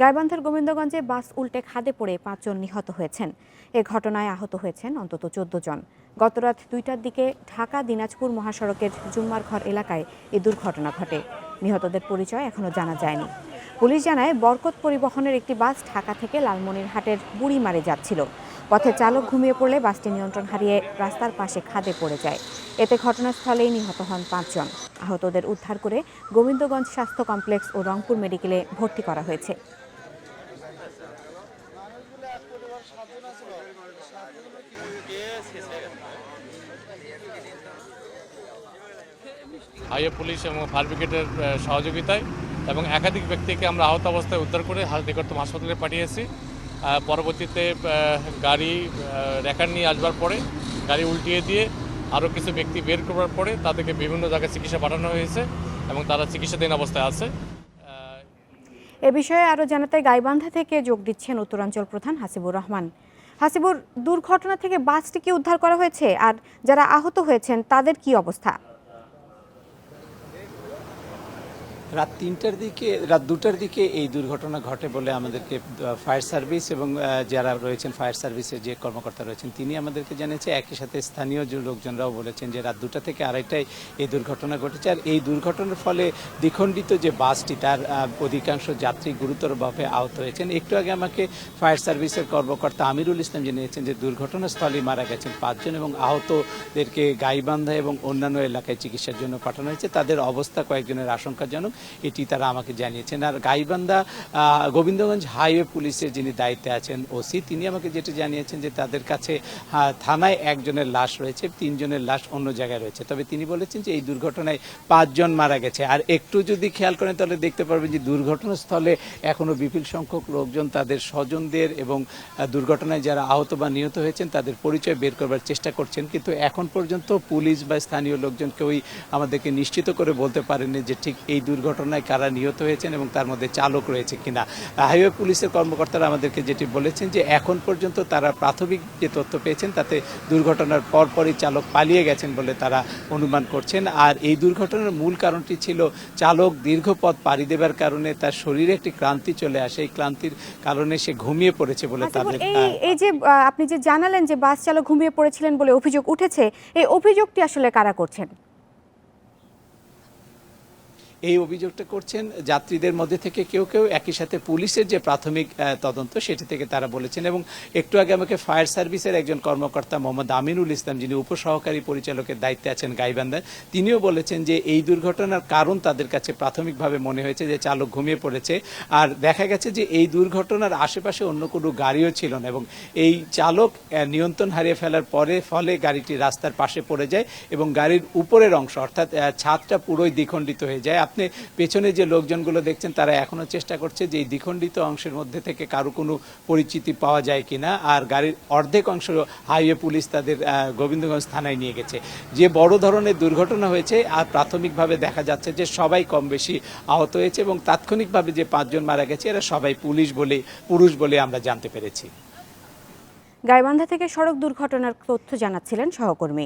গাইবান্ধার গোবিন্দগঞ্জে বাস উল্টে খাদে পড়ে পাঁচজন নিহত হয়েছেন। এ ঘটনায় আহত হয়েছেন অন্তত চোদ্দ জন। গতরাত দুইটার দিকে ঢাকা, দিনাজপুর মহাসড়কের জুম্মারঘর এলাকায় এ দুর্ঘটনা ঘটে। নিহতদের পরিচয় এখনও জানা যায়নি। পুলিশ জানায়, বরকত পরিবহনের একটি বাস ঢাকা থেকে লালমনিরহাটের বুড়িমারে যাচ্ছিল। পথে চালক ঘুমিয়ে পড়লে বাসটি নিয়ন্ত্রণ হারিয়ে রাস্তার পাশে খাদে পড়ে যায়। এতে ঘটনাস্থলেই নিহত হন পাঁচজন। আহতদের উদ্ধার করে গোবিন্দগঞ্জ স্বাস্থ্য কমপ্লেক্স ও রংপুর মেডিকেলে ভর্তি করা হয়েছে। হাইওয়ে পুলিশ এবং ফায়ার ব্রিগেডের সহযোগিতায় এবং একাধিক ব্যক্তিকে আমরা আহত অবস্থায় উদ্ধার করে নিকটতম হাসপাতালে পাঠিয়েছি। পরবর্তীতে গাড়ি রেকার নিয়ে আসবার পরে গাড়ি উল্টিয়ে দিয়ে আরও কিছু ব্যক্তি বের করার পরে তাদেরকে বিভিন্ন জায়গায় চিকিৎসা পাঠানো হয়েছে এবং তারা চিকিৎসাধীন অবস্থায় আছে। এ বিষয়ে আরও জানাতে গাইবান্ধা থেকে যোগ দিচ্ছেন উত্তরাঞ্চল প্রধান হাসিবুর রহমান। হাসিবুর দুর্ঘটনা থেকে বাসটিকে উদ্ধার করা হয়েছে? আর যারা আহত হয়েছেন তাদের কি অবস্থা? রাত তিনটার দিকে, রাত দুটার দিকে এই দুর্ঘটনা ঘটে বলে আমাদেরকে ফায়ার সার্ভিস এবং যারা রয়েছেন ফায়ার সার্ভিসের যে কর্মকর্তা রয়েছেন, তিনি আমাদেরকে জানিয়েছে, একই সাথে স্থানীয় যে লোকজনরাও বলেছেন যে রাত দুটা থেকে আড়াইটায় এই দুর্ঘটনা ঘটেছে। আর এই দুর্ঘটনার ফলে দ্বিখণ্ডিত যে বাসটি, তার অধিকাংশ যাত্রী গুরুতরভাবে আহত হয়েছেন। একটু আগে আমাকে ফায়ার সার্ভিসের কর্মকর্তা আমিরুল ইসলাম জানিয়েছেন যে দুর্ঘটনাস্থলেই মারা গেছেন পাঁচজন এবং আহতদেরকে গাইবান্ধা এবং অন্যান্য এলাকায় চিকিৎসার জন্য পাঠানো হয়েছে। তাদের অবস্থা কয়েকজনের আশঙ্কাজনক। এটি তারা আমাকে জানিয়েছেন। আর গাইবান্ধা গোবিন্দগঞ্জ হাইওয়ে পুলিশের যিনি দায়িত্বে আছেন ওসি, তিনি আমাকে যেটা জানিয়েছেন যে তাদের কাছে থানায় একজনের লাশ রয়েছে, তিনজনের লাশ অন্য জায়গায় রয়েছে। তবে তিনি বলেছেন যে এই দুর্ঘটনায় পাঁচজন মারা গেছে। আর একটু যদি খেয়াল করেন তাহলে দেখতে পারবেন যে দুর্ঘটনাস্থলে এখনও বিপুল সংখ্যক লোকজন তাদের স্বজনদের এবং দুর্ঘটনায় যারা আহত বা নিহত হয়েছেন তাদের পরিচয় বের করবার চেষ্টা করছেন। কিন্তু এখন পর্যন্ত পুলিশ বা স্থানীয় লোকজন কেউই আমাদেরকে নিশ্চিত করে বলতে পারেনি যে ঠিক এই দুর্ঘটনায় কারা নিহত হয়েছেন এবং তার মধ্যে চালক রয়েছে কিনা। হাইওয়ে পুলিশের কর্মকর্তারা আমাদেরকে যেটি বলেছেন যে এখন পর্যন্ত তারা প্রাথমিক যে তথ্য পেয়েছেন তাতে দুর্ঘটনার পরপরই চালক পালিয়ে গেছেন বলে তারা অনুমান করছেন। আর এই দুর্ঘটনার মূল কারণটি ছিল চালক দীর্ঘ পথ পাড়ি দেবার কারণে তার শরীরে একটি ক্লান্তি চলে আসে। এই ক্লান্তির কারণে সে ঘুমিয়ে পড়েছে বলে তাদের এই এই যে আপনি যে জানালেন যে বাস চালক ঘুমিয়ে পড়েছিলেন বলে অভিযোগ উঠেছে এই অভিযোগটি আসলে কারা করছেন? এই অভিযোগটা করছেন। যাত্রীদের মধ্যে থেকে কেউ কেউ একই সাথে পুলিশের যে প্রাথমিক তদন্ত সেটি থেকে তারা বলেছেন এবং একটু আগে আমাকে ফায়ার সার্ভিসের একজন কর্মকর্তা মোহাম্মদ আমিনুল ইসলাম, যিনি উপসহকারী পরিচালকের দায়িত্বে আছেন গাইবান্ধায় তিনিও বলেছেন যে এই দুর্ঘটনার কারণ তাদের কাছে প্রাথমিকভাবে মনে হয়েছে যে চালক ঘুমিয়ে পড়েছে। আর দেখা গেছে যে এই দুর্ঘটনার আশেপাশে অন্য কোনো গাড়িও ছিল না এবং এই চালক নিয়ন্ত্রণ হারিয়ে ফেলার পরে, ফলে গাড়িটি রাস্তার পাশে পড়ে যায় এবং গাড়ির উপরের অংশ অর্থাৎ ছাদটা পুরোই দ্বিখণ্ডিত হয়ে যায়। আপনি পেছনে যে লোকজনগুলো দেখছেন, তারা এখনও চেষ্টা করছে যে এই দ্বিখণ্ডিত অংশের মধ্যে থেকে কারও কোনো পরিচিতি পাওয়া যায় কিনা। আর গাড়ির অর্ধেক অংশ হাইওয়ে পুলিশ তাদের গোবিন্দগঞ্জ থানায় নিয়ে গেছে। যে বড় ধরনের দুর্ঘটনা হয়েছে, আর প্রাথমিকভাবে দেখা যাচ্ছে যে সবাই কম বেশি আহত হয়েছে এবং তাৎক্ষণিকভাবে যে পাঁচজন মারা গেছে, এরা সবাই পুলিশ বলে, পুরুষ বলে আমরা জানতে পেরেছি। গাইবান্ধা থেকে সড়ক দুর্ঘটনার তথ্য জানাচ্ছিলেন সহকর্মী।